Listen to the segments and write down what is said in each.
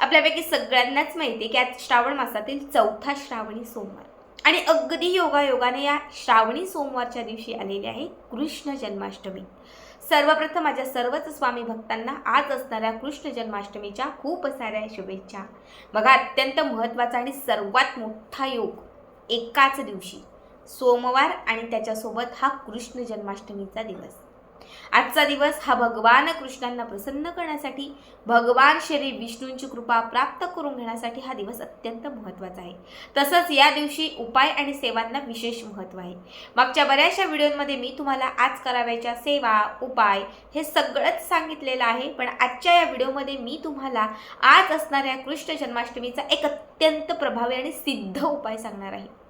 आपल्यापैकी सगळ्यांनाच माहिती आहे की आज श्रावण मासातील चौथा श्रावणी सोमवार. आणि अगदी योगायोगाने या श्रावणी सोमवारच्या दिवशी आलेली आहे कृष्ण जन्माष्टमी. सर्वप्रथम माझ्या सर्वच स्वामी भक्तांना आज असणाऱ्या कृष्ण जन्माष्टमीच्या खूप साऱ्या शुभेच्छा. बघा अत्यंत महत्त्वाचा आणि सर्वात मोठा योग एकाच दिवशी सोमवार आणि त्याच्यासोबत हा कृष्ण जन्माष्टमीचा दिवस. आजचा दिवस हा भगवान कृष्णांना प्रसन्न करण्यासाठी भगवान श्री विष्णूंची कृपा प्राप्त करून घेण्यासाठी हा दिवस अत्यंत महत्त्वाचा आहे. तसंच या दिवशी उपाय आणि सेवांना विशेष महत्त्व आहे. मागच्या बऱ्याचशा व्हिडिओमध्ये मी तुम्हाला आज करावयाच्या सेवा उपाय हे सगळंच सांगितलेलं आहे. पण आजच्या या व्हिडिओमध्ये मी तुम्हाला आज असणाऱ्या कृष्ण जन्माष्टमीचा एक अत्यंत प्रभावी आणि सिद्ध उपाय सांगणार आहे.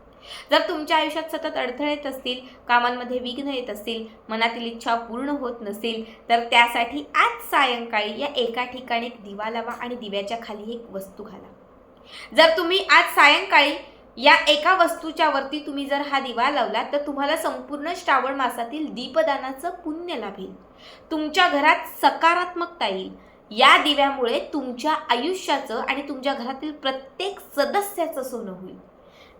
जर तुमच्या आयुष्यात सतत अडथळे येत असतील कामांमध्ये विघ्न येत असतील मनातील इच्छा पूर्ण होत नसेल तर त्यासाठी आज सायंकाळी या एका ठिकाणी एक दिवा लावा आणि दिव्याच्या खाली एक वस्तू घाला. जर तुम्ही आज सायंकाळी या एका वस्तूच्या वरती तुम्ही जर हा दिवा लावला तर तुम्हाला संपूर्ण श्रावण मासातील दीपदानाचं पुण्य लाभेल. तुमच्या घरात सकारात्मकता येईल. या दिव्यामुळे तुमच्या आयुष्याचं आणि तुमच्या घरातील प्रत्येक सदस्याचं सोनं होईल.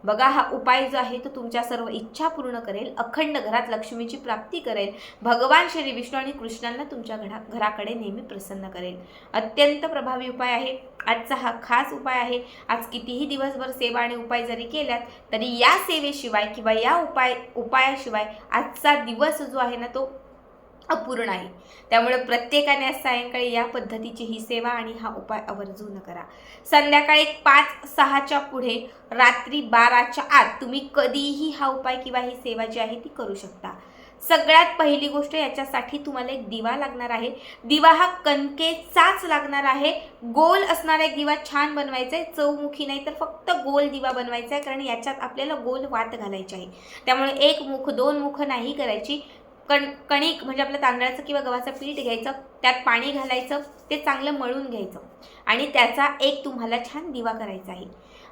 बघा हा उपाय जो आहे तो तुमच्या सर्व इच्छा पूर्ण करेल अखंड घरात लक्ष्मीची प्राप्ती करेल भगवान श्री विष्णू आणि कृष्णांना तुमच्या घरा घराकडे नेहमी प्रसन्न करेल. अत्यंत प्रभावी उपाय आहे. आजचा हा खास उपाय आहे. आज कितीही दिवसभर सेवा आणि उपाय जरी केल्यात तरी या सेवेशिवाय किंवा या उपाय उपायाशिवाय आजचा दिवस जो आहे ना तो अपूर्ण आहे. त्यामुळे प्रत्येकाने सायंकाळी या पद्धतीची ही सेवा आणि हा उपाय आवर्जून करा. संध्याकाळी पाच सहाच्या पुढे रात्री बाराच्या आत तुम्ही कधीही हा उपाय किंवा ही सेवा जी आहे ती करू शकता. सगळ्यात पहिली गोष्ट याच्यासाठी तुम्हाला एक दिवा लागणार आहे. दिवा हा कणकेचाच लागणार आहे. गोल असणारा एक दिवा छान बनवायचा आहे चौमुखी नाही तर फक्त गोल दिवा बनवायचा आहे कारण याच्यात आपल्याला गोल वात घालायची आहे. त्यामुळे एक मुख दोन मुख नाही करायची. कण कणिक म्हणजे आपलं तांदळाचं किंवा गव्हाचं पीठ घ्यायचं त्यात पाणी घालायचं ते चांगलं मळून घ्यायचं. आणि त्याचा एक तुम्हाला छान दिवा करायचा आहे.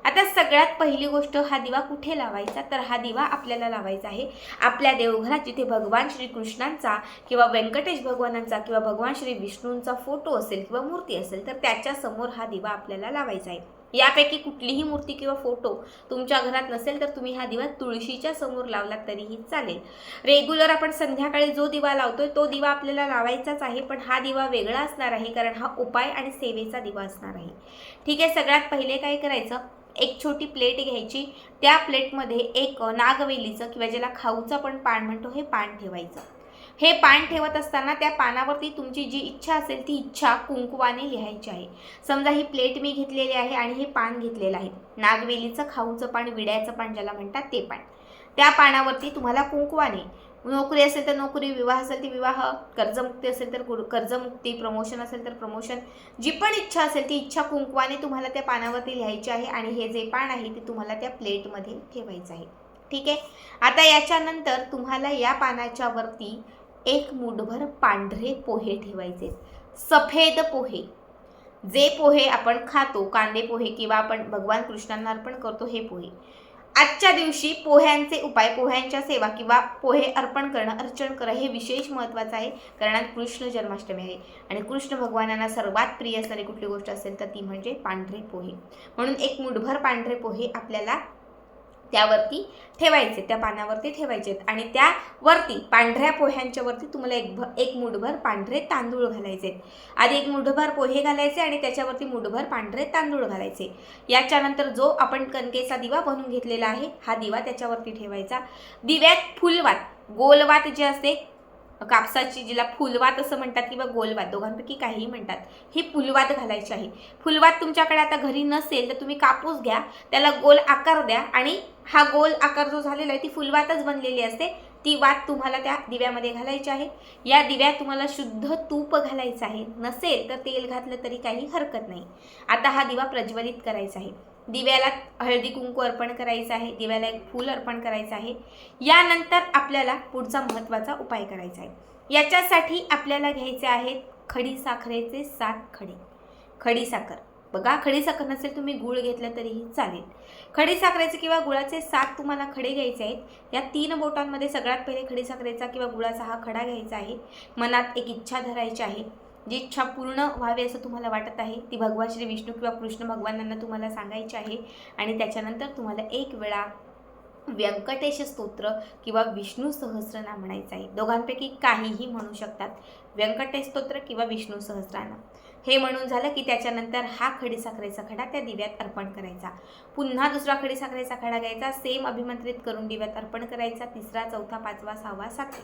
आता सगळ्यात पहिली गोष्ट हा दिवा कुठे लावायचा? तर हा दिवा आपल्याला लावायचा आहे आपल्या देवघरात जिथे भगवान श्रीकृष्णांचा किंवा व्यंकटेश भगवानांचा किंवा भगवान श्री विष्णूंचा फोटो असेल किंवा मूर्ती असेल तर त्याच्यासमोर हा दिवा आपल्याला लावायचा आहे. यापैकी कुठलीही मूर्ती किंवा फोटो तुमच्या घरात नसेल तर तुम्ही हा दिवा तुळशीच्या समोर लावला तरीही चालेल. रेग्युलर आपण संध्याकाळी जो दिवा लावतोय तो दिवा आपल्याला लावायचाच आहे पण हा दिवा वेगळा असणार आहे कारण हा उपाय आणि सेवेचा दिवा असणार आहे. ठीक आहे सगळ्यात पहिले काय करायचं? एक छोटी प्लेट घ्यायची. त्या प्लेटमध्ये एक नागवेलीचं किंवा ज्याला खाऊचं पण पान म्हणतो हे पान ठेवायचं. हे पान ठेवत असताना त्या पानावरती तुमची जी इच्छा असेल ती इच्छा कुंकवाने लिहायची आहे. समजा ही प्लेट मी घेतलेली आहे आणि हे पान घेतलेलं आहे. नागवेलीचं खाऊचं पान विड्याचं पान ज्याला म्हणतात ते पान. त्या पानावरती तुम्हाला कुंकवाने नोकरी असेल तर नोकरी विवाह असेल तर विवाह कर्जमुक्ती असेल तर कर्जमुक्ती प्रमोशन असेल तर प्रमोशन जी पण इच्छा असेल ती इच्छा कुंकवाने तुम्हाला त्या पानावरती लिहायची आहे आणि हे जे पान आहे ते तुम्हाला त्या प्लेटमध्ये ठेवायचं आहे. ठीक आहे? आता याच्यानंतर तुम्हाला या पानाच्या वरती एक मुठभर पांढरे पोहे ठेवायचे. सफेद पोहे. जे पोहे आपण खातो कांदे पोहे किंवा आपण भगवान कृष्णांना अर्पण करतो हे पोहे. आजच्या दिवशी पोह्यांचे उपाय पोह्यांच्या सेवा किंवा पोहे अर्पण करणं अर्चन करणं हे विशेष महत्त्वाचं आहे. कारण कृष्ण जन्माष्टमी आहे. आणि कृष्ण भगवानांना सर्वात प्रिय असणारी कुठली गोष्ट असेल तर ती म्हणजे पांढरे पोहे. म्हणून एक मुठभर पांढरे पोहे आपल्याला त्यावरती ठेवायचे त्या पानावरती ठेवायचे आणि त्यावरती पांढऱ्या पोह्यांच्या वरती तुम्हाला एक भ एक मुठभर पांढरे तांदूळ घालायचे आधी एक मुठभर पोहे घालायचे आणि त्याच्यावरती मुठभर पांढरे तांदूळ घालायचे. याच्यानंतर जो आपण कणकेचा दिवा बनवून घेतलेला आहे हा दिवा त्याच्यावरती ठेवायचा. दिव्यात फुलवात गोलवात जे असते कापसाची जिला फुलवात असं म्हणतात किंवा गोलवात दोघांपैकी काहीही म्हणतात. ही फुलवात घालायची आहे. फुलवात तुमच्याकडे आता घरी नसेल तर तुम्ही कापूस घ्या त्याला गोल आकार द्या आणि हा गोल आकार जो झालेला आहे ती फुलवातच बनलेली असते. ती वात तुम्हाला त्या दिव्यामध्ये घालायची आहे. या दिव्यात तुम्हाला शुद्ध तूप घालायचं आहे. नसेल तर तेल घातलं तरी काही हरकत नाही. आता हा दिवा प्रज्वलित करायचा आहे. दिव्याला हळदी कुंकू अर्पण करायचं आहे दिव्याला एक फूल अर्पण करायचं आहे. यानंतर आपल्याला पुढचा महत्त्वाचा उपाय करायचा आहे. याच्यासाठी आपल्याला घ्यायचे आहेत खडी साखरेचे सात खडे. खडी साखर. बघा खडी साखर नसेल तुम्ही गुळ घेतलं तरीही चालेल. खडी साखरेचे किंवा गुळाचे सात तुम्हाला खडे घ्यायचे आहेत. या तीन बोटांमध्ये सगळ्यात पहिले खडी साखरेचा किंवा गुळाचा हा खडा घ्यायचा आहे. मनात एक इच्छा धरायची आहे. जी इच्छा पूर्ण व्हावी असं तुम्हाला वाटत आहे ती भगवान श्री विष्णू किंवा कृष्ण भगवानांना तुम्हाला सांगायची आहे. आणि त्याच्यानंतर तुम्हाला एक वेळा व्यंकटेश स्तोत्र किंवा विष्णू सहस्रनाम म्हणायचं आहे. दोघांपैकी काहीही म्हणू शकतात. व्यंकटेश स्तोत्र किंवा विष्णू सहस्रनाम. हे म्हणून झालं की त्याच्यानंतर हा खडी साखरेचा खडा त्या दिव्यात अर्पण करायचा. पुन्हा दुसरा खडी साखरेचा खडा घ्यायचा. सेम अभिमंत्रित करून दिव्यात अर्पण करायचा. तिसरा चौथा पाचवा सहावा सातवे.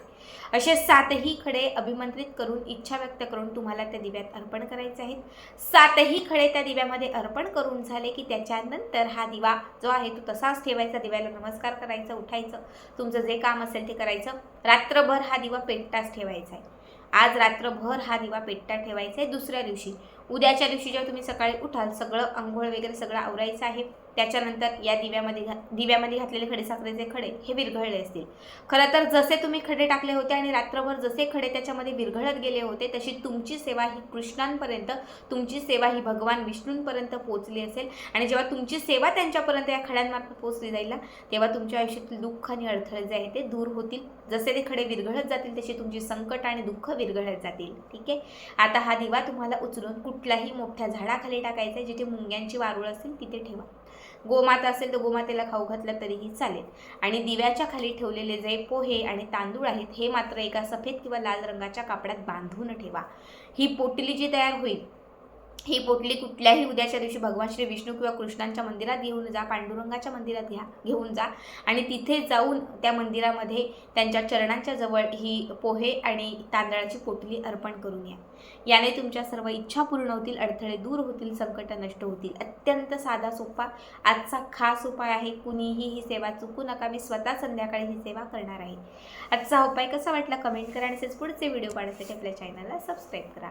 असे सातही खडे अभिमंत्रित करून इच्छा व्यक्त करून तुम्हाला त्या दिव्यात अर्पण करायचे आहेत. सातही खडे त्या दिव्यामध्ये अर्पण करून झाले की त्याच्यानंतर हा दिवा जो आहे तो तसाच ठेवायचा. दिव्याला नमस्कार करायचा उठायचं. तुमचं जे काम असेल ते करायचं. रात्रभर हा दिवा पेटताच ठेवायचा आहे. आज रात्रभर हा दिवा पेटता ठेवायचा आहे दुसऱ्या दिवशी. उद्याच्या दिवशी जेव्हा तुम्ही सकाळी उठाल सगळं आंघोळ वगैरे सगळं आवरायचं आहे. त्याच्यानंतर या दिव्यामध्ये घा दिव्यामध्ये घातलेले खडीसाखरेचे खडे हे विरघळले असतील. खरं तर जसे तुम्ही खडे टाकले होते आणि रात्रभर जसे खडे त्याच्यामध्ये विरघळत गेले होते तशी तुमची सेवा ही कृष्णांपर्यंत तुमची सेवा ही भगवान विष्णूंपर्यंत पोहोचली असेल. आणि जेव्हा तुमची सेवा त्यांच्यापर्यंत या खड्यांमार्फत पोहोचली जाईल ना तेव्हा तुमच्या आयुष्यातील दुःख आणि अडथळे जे आहे ते दूर होतील. जसे ते खडे विरघळत जातील तशी तुमची संकट आणि दुःख विरघळत जातील. ठीक आहे? आता हा दिवा तुम्हाला उचलून कुठल्याही मोठ्या झाडाखाली टाकायचा आहे जिथे मुंग्यांची वारूळ असेल तिथे ठेवा. गोमाता असेल तर गोमातेला खाऊ घातलं तरीही चालेल. आणि दिव्याच्या खाली ठेवलेले जे पोहे आणि तांदूळ आहेत हे मात्र एका सफेद किंवा लाल रंगाच्या कापडात बांधून ठेवा. ही पोटली जी तयार होईल ही पोटली कुठल्याही उद्याच्या दिवशी भगवान श्री विष्णू किंवा कृष्णांच्या मंदिरात घेऊन जा पांडुरंगाच्या मंदिरात घ्या घेऊन जा. आणि तिथे जाऊन त्या मंदिरामध्ये त्यांच्या चरणांच्या जवळ ही पोहे आणि तांदळाची पोटली अर्पण करून या. याने तुमच्या सर्व इच्छा पूर्ण होतील अडथळे दूर होतील संकट नष्ट होतील. अत्यंत साधा सोपा आजचा खास उपाय आहे कुणीही ही सेवा चुकू नका मी स्वतः संध्याकाळी ही सेवा करणार आहे. आजचा उपाय कसा वाटला कमेंट करा आणि तसेच पुढचे व्हिडिओ पाहण्यासाठी आपल्या चॅनलला सबस्क्राईब करा.